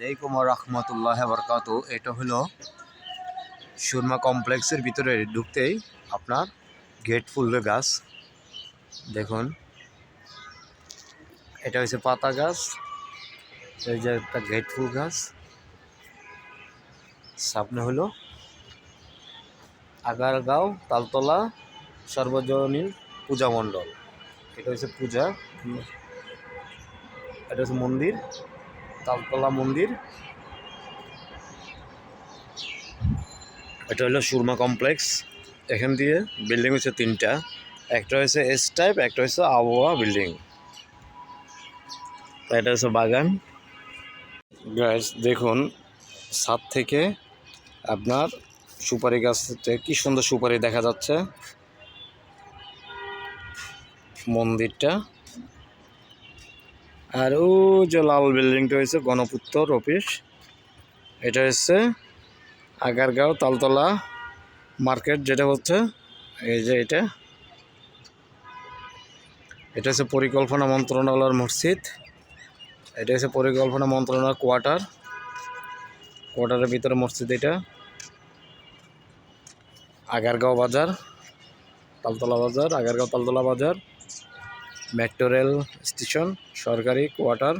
আলাইকুম রহমতুল্লাহ বরকাত এটা হলো সুরমা কমপ্লেক্সের ভিতরে ঢুকতেই আপনার গেট ফুলের গাছ। দেখুন। এটা হচ্ছে পাতা গাছ। এই যে একটা গেট ফুল গাছ। সামনে হলো আগারগাঁও, তালতলা, সর্বজনীন পূজা মণ্ডল। এটা হচ্ছে পূজা। এটা হচ্ছে মন্দির। তালতলা মন্দির। এটা হলো সুরমা কমপ্লেক্স। এখান দিয়ে বিল্ডিং হচ্ছে তিনটা। একটা হচ্ছে এস টাইপ একটা হচ্ছে আবহাওয়া বিল্ডিং। এটা হচ্ছে বাগান। গাছ দেখুন, ছাদ থেকে আপনার সুপারি গাছ কি সুন্দর সুপারি দেখা যাচ্ছে। মন্দিরটা। আর ও যে লাল বিল্ডিংটা হয়েছে গণপূর্ত অফিস। এটা হচ্ছে আগারগাঁও তালতলা মার্কেট যেটা হচ্ছে, এই যে এটা। এটা হচ্ছে পরিকল্পনা মন্ত্রণালয়ের মসজিদ। এটা হচ্ছে পরিকল্পনা মন্ত্রণালয় কোয়ার্টার। কোয়ার্টারের ভিতরে মসজিদ এটা। আগারগাঁও বাজার, তালতলা বাজার, আগারগাঁও তালতলা বাজার। মেট্রো রেল স্টেশন সরকারি কোয়ার্টার।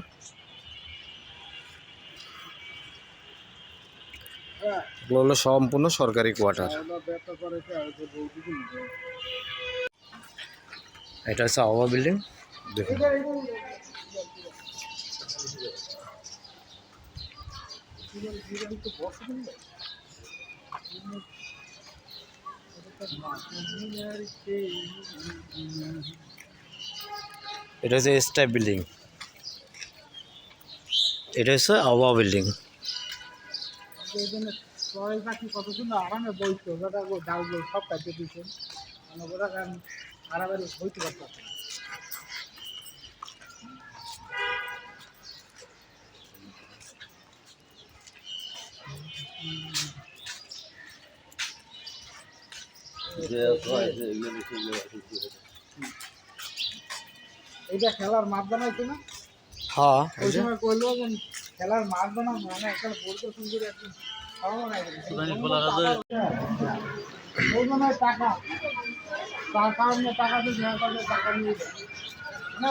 হলো সম্পূর্ণ সরকারি কোয়ার্টার। এটা হচ্ছে আবহাওয়া বিল্ডিং দেখুন। এটা হচ্ছে এস টাইপ বিল্ডিং। এটা হচ্ছে আবহাওয়া বিল্ডিং। সবাই পাখি কত এইটা খেলার মাঠ বানাইছে না? হ্যাঁ ওই সময় যে খেলার মাঠ বানাবো মানে একটা বলতে সুন্দর একদম হয় টাকা তার কারণে টাকা। তো টাকা নিয়ে দেয়। না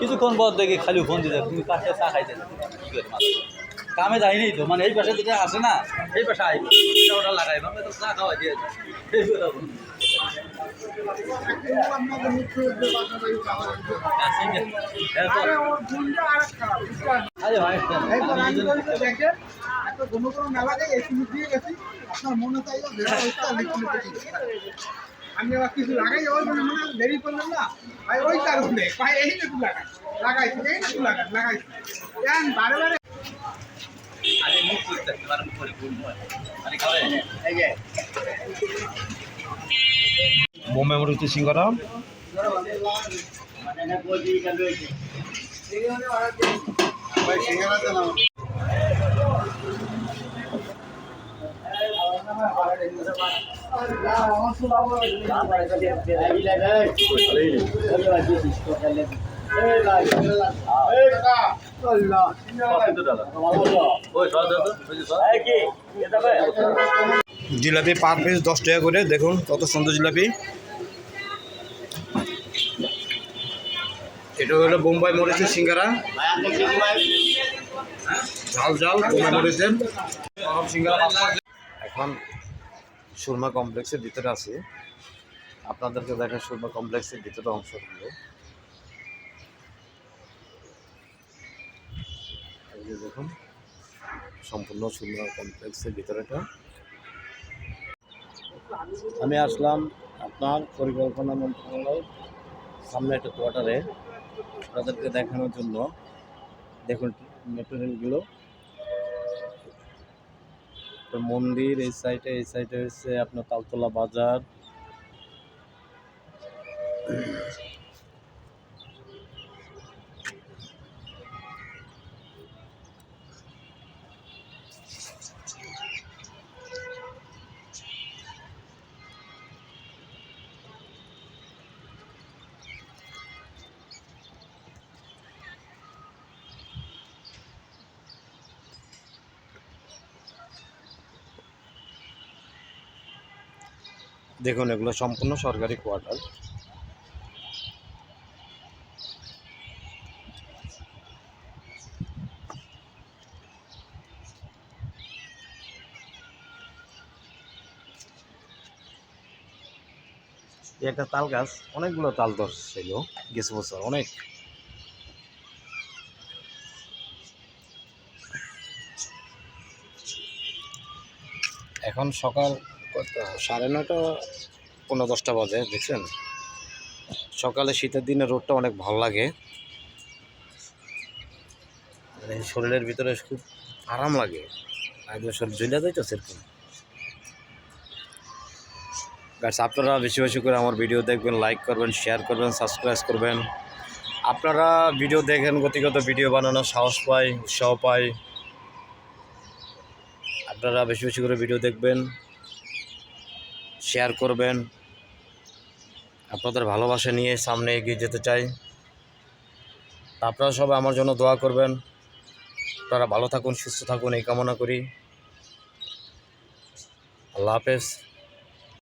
কিছুক্ষণ পর দেখি খালি ফোন দিতে তুমি কাছে চা খাইতে কামে যায়নি তো মানে এই পাশে যেটা আসে না, এই পাশে আইবে ওটা লাগাইবে আমি তো চা খাওয়া দিয়ে যাই। কোনো কোনো দিয়ে গেছি আপনার মনে চাইলো। আমি আবার কিছু লাগাই ওই মনে দেরি করলাম না। ভাই, ওই কারণে। ভাই, এই না লাগাই, লাগাইছি, এই না লাগাই, লাগাইছি। বারে বারে। বোম্বে মরুতি সিঙ্গারা কত জিলাপি পার পিস দশ টাকা করে দেখুন কত সুন্দর জিলাপি। এটা হলো বোম্বাই মরিচের সিঙ্গারা। ঝাল ঝাল বোম্বাই মরিচের। সিঙ্গারা এখন সুরমা কমপ্লেক্সের ভিতরে আছি। আপনাদেরকে দেখেন সুরমা কমপ্লেক্সের ভিতরে অংশগুলো। এই যে দেখুন, সম্পূর্ণ সুরমা কমপ্লেক্সের ভিতরেটা আমি আসলাম আপনার পরিকল্পনা মন্ত্রণালয় সামনে একটা কোয়ার্টারে আপনাদেরকে দেখানোর জন্য দেখুন মেটেরিয়ালগুলো মন্দির এই সাইডে এই সাইডে হচ্ছে আপনার তালতলা বাজার দেখুন, এগুলো সম্পূর্ণ সরকারি কোয়ার্টার একটা তাল গাছ, অনেকগুলো তাল ধরছিল গেছে বছর, অনেক। এখন সকাল কত? সাড়ে নটা পনেরো দশটা বাজে, দেখছেন? সকালে শীতের দিনে রোদটা অনেক ভালো লাগে। মানে শরীরের ভিতরে খুব আরাম লাগে। একদম শরীর জ্বলে যায় তো সেরকম। গাছ আপনারা বেশি বেশি করে আমার ভিডিও দেখবেন লাইক করবেন শেয়ার করবেন সাবস্ক্রাইব করবেন। আপনারা ভিডিও দেখেন, গতিগত ভিডিও বানানোর সাহস পাই, উৎসাহ পাই। আপনারা বেশি বেশি করে ভিডিও দেখবেন। শেয়ার করবেন। আপনাদের ভালোবাসা নিয়ে সামনে এগিয়ে যেতে চাই। আপনারা সবাই আমার জন্য দোয়া করবেন। আপনারা ভালো থাকুন, সুস্থ থাকুন, এই কামনা করি। আল্লাহ হাফেজ।